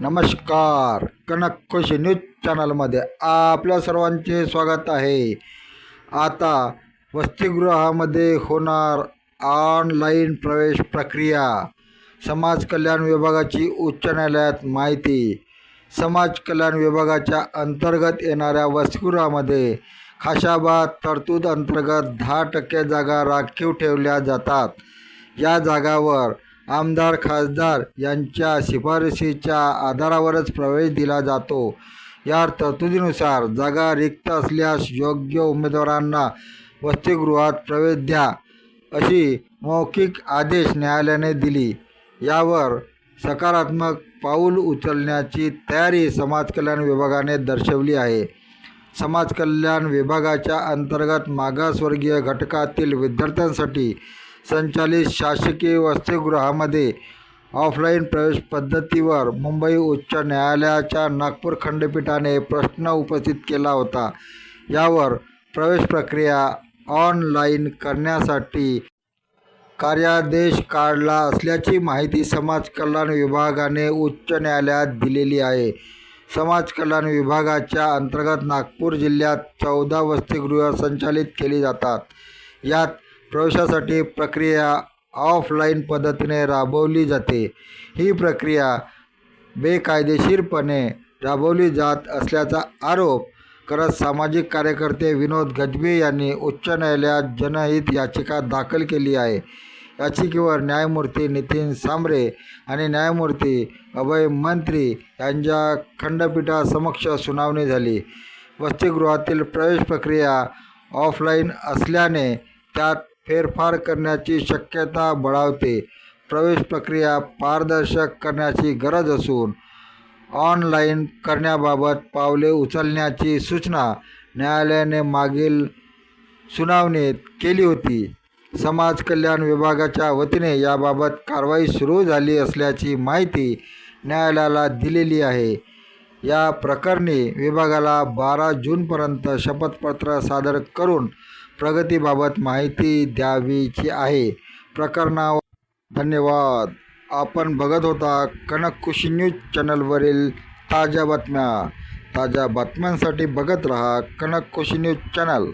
नमस्कार. कनक खुशी न्यूज चॅनलमध्ये आपल्या सर्वांचे स्वागत आहे. आता वसतिगृहामध्ये होणार ऑनलाईन प्रवेश प्रक्रिया. समाज कल्याण विभागाची उच्च न्यायालयात माहिती. समाज कल्याण विभागाच्या अंतर्गत येणाऱ्या वसतिगृहामध्ये खाशाबाद तरतूद अंतर्गत दहा टक्के जागा राखीव ठेवल्या जातात. या जागावर आमदार खासदार यांच्या शिफारशीच्या आधारावरच प्रवेश दिला जातो. या तरतुदीनुसार जागा रिक्त असल्यास योग्य उमेदवारांना वसतिगृहात प्रवेश द्या अशी मौखिक आदेश न्यायालयाने दिली. यावर सकारात्मक पाऊल उचलण्याची तयारी समाज कल्याण विभागाने दर्शवली आहे. समाज कल्याण विभागाच्या अंतर्गत मागासवर्गीय घटकातील विद्यार्थ्यांसाठी संचालित शासकीय वसतिगृहामध्ये ऑफलाईन प्रवेश पद्धतीवर मुंबई उच्च न्यायालयाच्या नागपूर खंडपीठाने प्रश्न उपस्थित केला होता. यावर प्रवेश प्रक्रिया ऑनलाईन करण्यासाठी कार्यादेश काढला असल्याची माहिती समाज कल्याण विभागाने उच्च न्यायालयात दिलेली आहे. समाज कल्याण विभागाच्या अंतर्गत नागपूर जिल्ह्यात चौदा वसतिगृह संचालित केली जातात. यात प्रवेशासाठी प्रक्रिया ऑफलाईन पद्धतीने राबवली जाते. ही प्रक्रिया बेकायदेशीरपणे राबवली जात असल्याचा आरोप करत सामाजिक कार्यकर्ते विनोद गजबे यांनी उच्च न्यायालयात जनहित याचिका दाखल केली आहे. याचिकेवर न्यायमूर्ती नितीन सांबरे आणि न्यायमूर्ती अभय मंत्री यांच्या खंडपीठासमक्ष सुनावणी झाली. वसतिगृहातील प्रवेश प्रक्रिया ऑफलाईन असल्याने त्यात फेरफार करण्याची शक्यता बळावते. प्रवेश प्रक्रिया पारदर्शक करण्याची गरज असून ऑनलाईन करण्याबाबत पावले उचलण्याची सूचना न्यायालयाने मागील सुनावणीत केली होती. समाज कल्याण विभागाच्या वतीने याबाबत कारवाई सुरू झाली असल्याची माहिती न्यायालयाला दिलेली आहे. या प्रकरणी विभागाला बारा जूनपर्यंत शपथपत्र सादर करून प्रगतीबाबत माहिती द्यावीची आहे. प्रकरणावर धन्यवाद. आपण बघत होता कनक खुशी न्यूज चॅनलवरील ताज्या बातम्या. ताज्या बातम्यांसाठी बघत रहा कनक खुशी न्यूज चॅनल.